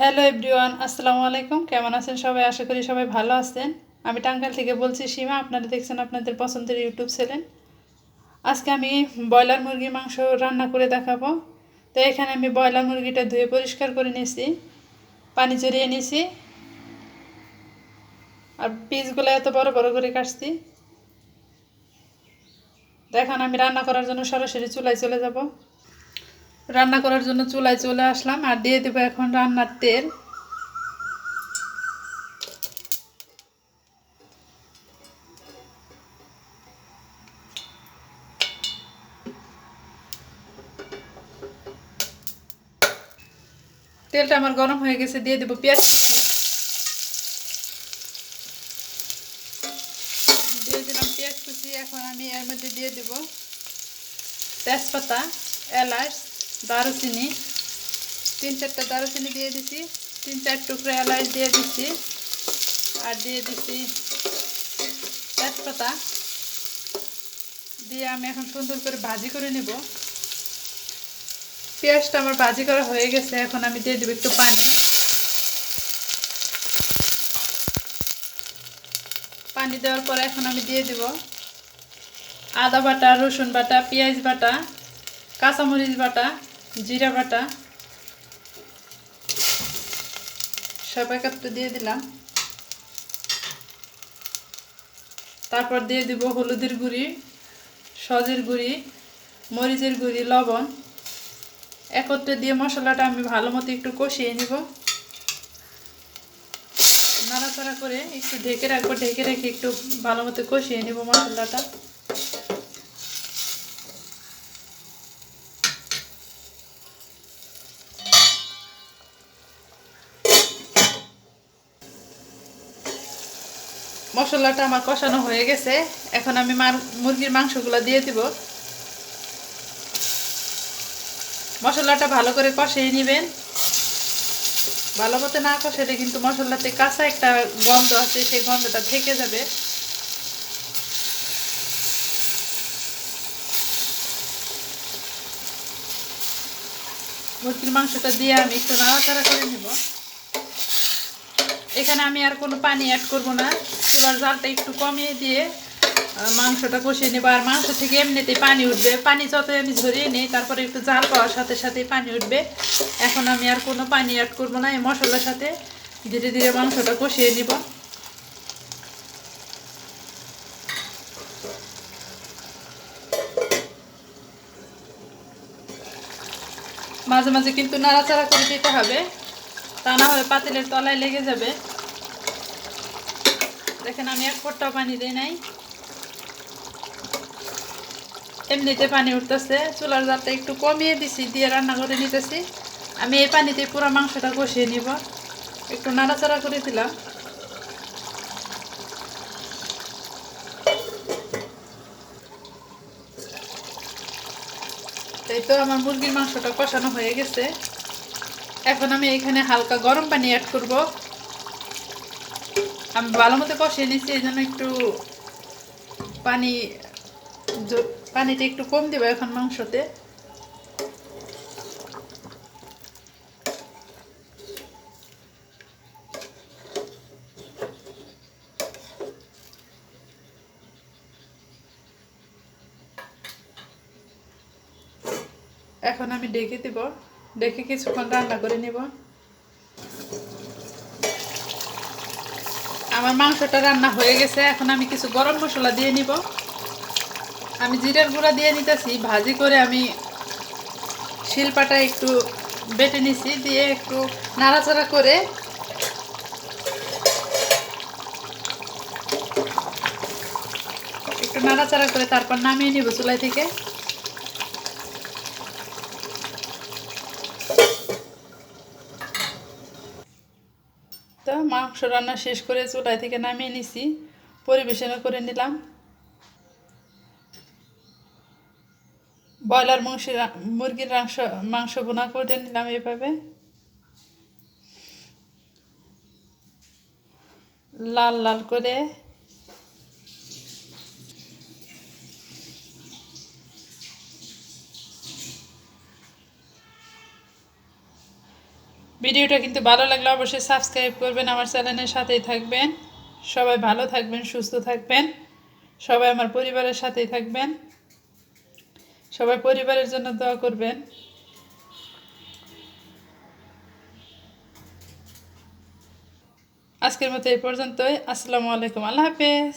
Hello everyone আসসালামু আলাইকুম। কেমন আছেন সবাই? আশা করি সবাই ভালো আছেন। আমি টাঙ্গাইল থেকে বলছি, সীমা, আপনারা দেখছেন আপনাদের পছন্দের ইউটিউব চ্যানেল। আজকে আমি ব্রয়লার মুরগির মাংস রান্না করে দেখাবো। তো এখানে আমি ব্রয়লার মুরগিটা ধুয়ে পরিষ্কার করে নিয়েছি, পানি জড়িয়ে নিয়েছি। আর পিসগুলো এত বড় বড় করে কাটছি। দেখেন, আমি রান্না করার জন্য সরাসরি চুলায় চলে যাব। রান্না করার জন্য চুলায় চলে আসলাম আর দিয়ে দেবো এখন রান্নার তেল তেলটা আমার গরম হয়ে গেছে, দিয়ে দেবো পেঁয়াজ। দিয়ে দিলাম পেঁয়াজ কুচি, এখন আমি এর মধ্যে দিয়ে দেবো তেজপাতা, এলাচ দারুচিনি, তিন চারটা দারুচিনি দিয়ে দিছি, তিন চার টুকরো এলাচ দিয়ে দিচ্ছি আর দিয়ে দিচ্ছি তেজপাতা। দিয়ে আমি এখন সুন্দর করে ভাজি করে নেব। পেঁয়াজটা আমার ভাজি করা হয়ে গেছে, এখন আমি দিয়ে দেবো একটু পানি। পানি দেওয়ার পর এখন আমি দিয়ে দেব আদা বাটা, রসুন বাটা, পেঁয়াজ বাটা, কাঁচামরিচ বাটা জিরা বাটা। সব একত্রে দিয়ে দিলাম। তারপর দিয়ে দিব হলুদের গুঁড়ি, সজের গুঁড়ি, মরিচের গুঁড়ি, লবণ। একত্রে দিয়ে মশলাটা আমি ভালো মতো একটু কষিয়ে নিব। নাড়াচাড়া করে একটু ঢেকে রাখব, ঢেকে রেখে একটু ভালো মতো কষিয়ে নিব মশলাটা। মশলাটা আমার কষানো হয়ে গেছে। এখন আমি মার মুরগির মাংসগুলো দিয়ে দিব। মশলাটা ভালো করে কষিয়ে নেবেন। ভালো মতো না কষালে কিন্তু মশলাতে কাঁচা একটা গন্ধ আছে, সেই গন্ধটা থেকে যাবে। মুরগির মাংসটা দিয়ে আমি একটু নাড়াচাড়া করে নেব। এখানে আমি আর কোনো পানি অ্যাড করব না। চুলার জালটা একটু কমিয়ে দিয়ে মাংসটা কষিয়ে নেব। আর মাংস থেকে এমনিতেই পানি উঠবে। পানি যত আমি ঝরিয়ে নিই, তারপরে একটু জাল পাওয়ার সাথে সাথেই পানি উঠবে। এখন আমি আর কোনো পানি অ্যাড করব না, এই মশলার সাথে ধীরে ধীরে মাংসটা কষিয়ে নিব। মাঝে মাঝে কিন্তু নাড়াচাড়া করে দিতে হবে। তা না হলে পাতিলের তলায় লেগে যাবে। দেখেন, আমি এক ফোঁটাও পানি দিই নাই। এমনিতে পানি উঠতেছে, চুলার জারটা একটু কমিয়ে দিছি, দিয়ে রান্না করে নিতেছি। আমি এই পানিতে পুরো মাংসটা কষিয়ে নিব। একটু নাড়াচাড়া করে দিলাম। এই তো আমার মুরগির মাংসটা কষানো হয়ে গেছে। এখন আমি এখানে হালকা গরম পানি অ্যাড করব। আমি ভালো মতো কষিয়ে নিচ্ছি, এই জন্য একটু পানি পানিটা একটু কম দেবো এখন মাংসতে। এখন আমি ডেকে দেব, ডেকে কিছুক্ষণ রান্না করে নেব। আমার মাংসটা রান্না হয়ে গেছে, এখন আমি কিছু গরম মশলা দিয়ে নিব। আমি জিরার গুঁড়া দিয়ে নিতেছি, ভাজি করে আমি শিলপাটা একটু বেটে নিছি, দিয়ে একটু নাড়াচাড়া করে একটু নাড়াচাড়া করে তারপর নামিয়ে নিব চুলাই থেকে। তো মাংস রান্না শেষ করে চুলাই থেকে নামিয়ে নিছি। পরিবেশন করে নিলাম। ব্রয়লার মাংসের মুরগির মাংস মাংস বোনা করে নিলাম এভাবে। লাল লাল করে ভিডিওটা কিন্তু ভালো লাগলে অবশ্যই সাবস্ক্রাইব করবেন, আমার চ্যানেলের সাথেই থাকবেন। সবাই ভালো থাকবেন, সুস্থ থাকবেন। সবাই আমার পরিবারের সাথেই থাকবেন। সবাই পরিবারের জন্য দোয়া করবেন। আজকের মতো এই পর্যন্তই। আসসালামু আলাইকুম। আল্লাহ হাফেজ।